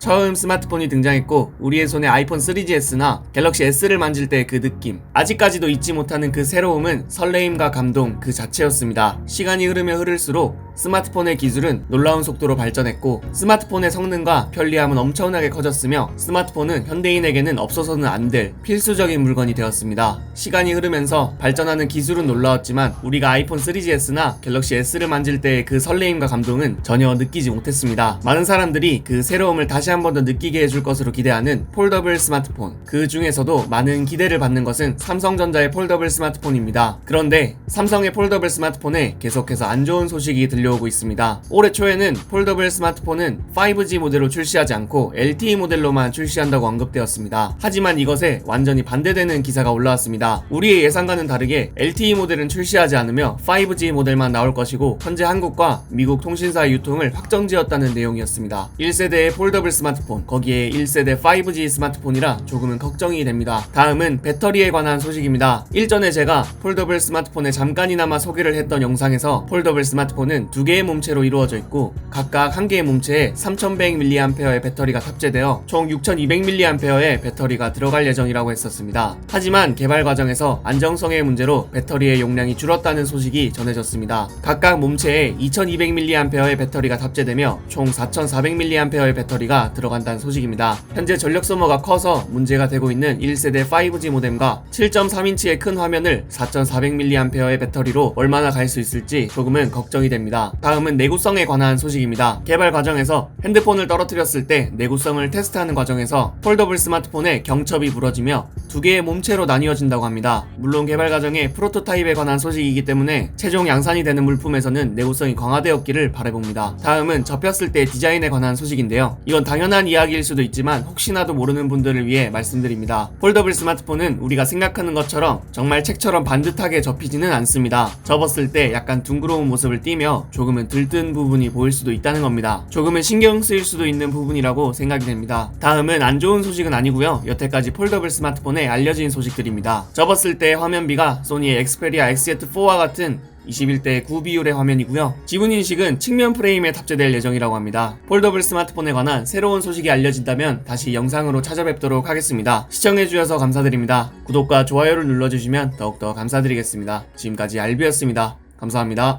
처음 스마트폰이 등장했고 우리의 손에 아이폰 3GS나 갤럭시 S를 만질 때 그 느낌 아직까지도 잊지 못하는 그 새로움은 설레임과 감동 그 자체였습니다. 시간이 흐르면 흐를수록 스마트폰의 기술은 놀라운 속도로 발전했고 스마트폰의 성능과 편리함은 엄청나게 커졌으며 스마트폰은 현대인에게는 없어서는 안 될 필수적인 물건이 되었습니다. 시간이 흐르면서 발전하는 기술은 놀라웠지만 우리가 아이폰 3GS나 갤럭시 S를 만질 때의 그 설레임과 감동은 전혀 느끼지 못했습니다. 많은 사람들이 그 새로움을 다시 한 번 더 느끼게 해줄 것으로 기대하는 폴더블 스마트폰. 그 중에서도 많은 기대를 받는 것은 삼성전자의 폴더블 스마트폰입니다. 그런데 삼성의 폴더블 스마트폰에 계속해서 안 좋은 소식이 들 려오고 있습니다. 올해 초에는 폴더블 스마트폰은 5G 모델로 출시하지 않고 LTE 모델로만 출시한다고 언급되었습니다. 하지만 이것에 완전히 반대되는 기사가 올라왔습니다. 우리의 예상과는 다르게 LTE 모델은 출시하지 않으며 5G 모델만 나올 것이고 현재 한국과 미국 통신사의 유통을 확정지었다는 내용이었습니다. 1세대의 폴더블 스마트폰, 거기에 1세대 5G 스마트폰이라 조금은 걱정이 됩니다. 다음은 배터리에 관한 소식입니다. 일전에 제가 폴더블 스마트폰에 잠깐이나마 소개를 했던 영상에서 폴더블 스마트폰은 두 개의 몸체로 이루어져 있고 각각 한 개의 몸체에 3100mAh의 배터리가 탑재되어 총 6200mAh의 배터리가 들어갈 예정이라고 했었습니다. 하지만 개발 과정에서 안정성의 문제로 배터리의 용량이 줄었다는 소식이 전해졌습니다. 각각 몸체에 2200mAh의 배터리가 탑재되며 총 4400mAh의 배터리가 들어간다는 소식입니다. 현재 전력 소모가 커서 문제가 되고 있는 1세대 5G 모뎀과 7.3인치의 큰 화면을 4400mAh의 배터리로 얼마나 갈 수 있을지 조금은 걱정이 됩니다. 다음은 내구성에 관한 소식입니다. 개발 과정에서 핸드폰을 떨어뜨렸을 때 내구성을 테스트하는 과정에서 폴더블 스마트폰에 경첩이 부러지며 두 개의 몸체로 나뉘어진다고 합니다. 물론 개발 과정에 프로토타입에 관한 소식이기 때문에 최종 양산이 되는 물품에서는 내구성이 강화되었기를 바라봅니다. 다음은 접혔을 때 디자인에 관한 소식인데요. 이건 당연한 이야기일 수도 있지만 혹시나도 모르는 분들을 위해 말씀드립니다. 폴더블 스마트폰은 우리가 생각하는 것처럼 정말 책처럼 반듯하게 접히지는 않습니다. 접었을 때 약간 둥그러운 모습을 띠며 조금은 들뜬 부분이 보일 수도 있다는 겁니다. 조금은 신경 쓰일 수도 있는 부분이라고 생각이 됩니다. 다음은 안 좋은 소식은 아니고요. 여태까지 폴더블 스마트폰에 알려진 소식들입니다. 접었을 때 화면비가 소니의 엑스페리아 XZ4와 같은 21대 9 비율의 화면이고요. 지문 인식은 측면 프레임에 탑재될 예정이라고 합니다. 폴더블 스마트폰에 관한 새로운 소식이 알려진다면 다시 영상으로 찾아뵙도록 하겠습니다. 시청해주셔서 감사드립니다. 구독과 좋아요를 눌러주시면 더욱더 감사드리겠습니다. 지금까지 알비였습니다. 감사합니다.